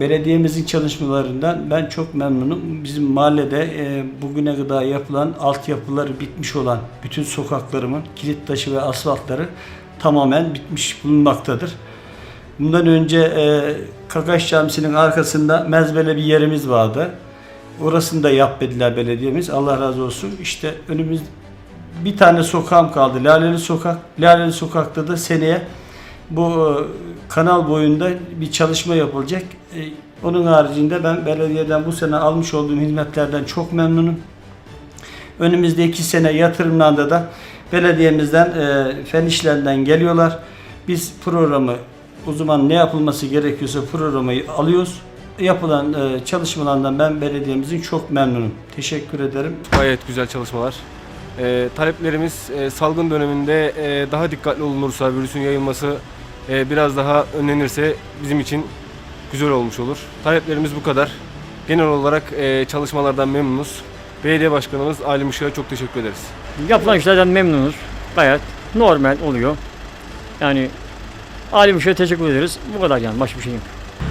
Belediyemizin çalışmalarından ben çok memnunum. Bizim mahallede e, bugüne kadar yapılan altyapıları bitmiş olan bütün sokaklarımın kilit taşı ve asfaltları tamamen bitmiş bulunmaktadır. Bundan önce e, Kakaş Camisi'nin arkasında mezbele bir yerimiz vardı. Orasını da yap dediler belediyemiz. Allah razı olsun. İşte önümüz bir tane sokağım kaldı. Laleli Sokak. Laleli Sokak'ta da seneye bu e, kanal boyunda bir çalışma yapılacak. E, Onun haricinde ben belediyeden bu sene almış olduğum hizmetlerden çok memnunum. Önümüzdeki sene yatırımlarda da belediyemizden e, fen işlerinden geliyorlar. Biz programı o zaman ne yapılması gerekiyorsa programı alıyoruz. Yapılan e, çalışmalardan ben belediyemizin çok memnunum. Teşekkür ederim. Gayet güzel çalışmalar. Ee, taleplerimiz e, salgın döneminde e, daha dikkatli olunursa, virüsün yayılması e, biraz daha önlenirse bizim için güzel olmuş olur. Taleplerimiz bu kadar. Genel olarak e, çalışmalardan memnunuz. Belediye Başkanımız Ali Mışık'a çok teşekkür ederiz. Yapılan işlerden memnunuz. Gayet normal oluyor. Yani alim bir şey teşekkür ederiz. Bu kadar yani başka bir şey yok.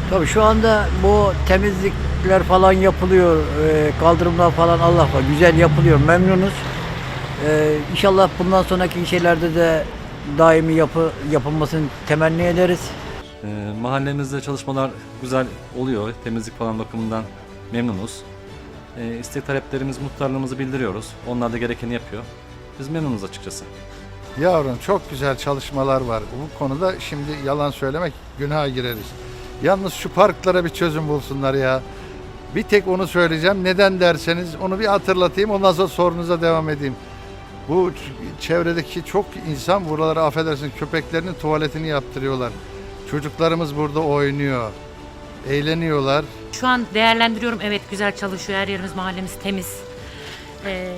Tabii şu anda bu temizlikler falan yapılıyor, e, kaldırımlar falan Allah var güzel yapılıyor, memnunuz. E, İnşallah bundan sonraki şeylerde de daimi yapı yapılmasını temenni ederiz. Ee, mahallemizde çalışmalar güzel oluyor. Temizlik falan bakımından memnunuz. Ee, istek taleplerimiz, muhtarlığımızı bildiriyoruz. Onlar da gerekeni yapıyor. Biz memnunuz açıkçası. Yavrum çok güzel çalışmalar var. Bu konuda şimdi yalan söylemek günaha gireriz. Yalnız şu parklara bir çözüm bulsunlar ya. Bir tek onu söyleyeceğim. Neden derseniz onu bir hatırlatayım. Ondan sonra sorunuza devam edeyim. Bu çevredeki çok insan buralara affedersin köpeklerinin tuvaletini yaptırıyorlar. Çocuklarımız burada oynuyor. Eğleniyorlar. Şu an değerlendiriyorum. Evet güzel çalışıyor. Her yerimiz mahallemiz temiz. Ee,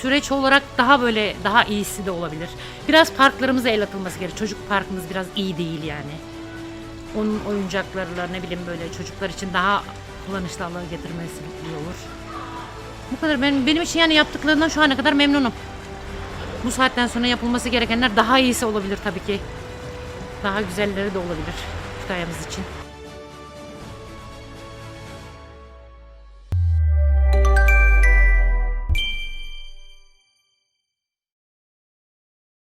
süreç olarak daha böyle daha iyisi de olabilir. Biraz parklarımıza el atılması gerekiyor. Çocuk parkımız biraz iyi değil yani. Onun oyuncaklarla ne bileyim böyle çocuklar için daha kullanışlı hale getirmesi iyi olur. Bu kadar. Benim, benim için yani yaptıklarından şu ana kadar memnunum. Bu saatten sonra yapılması gerekenler daha iyisi olabilir tabii ki. Daha güzelleri de olabilir Kütahya'mız için.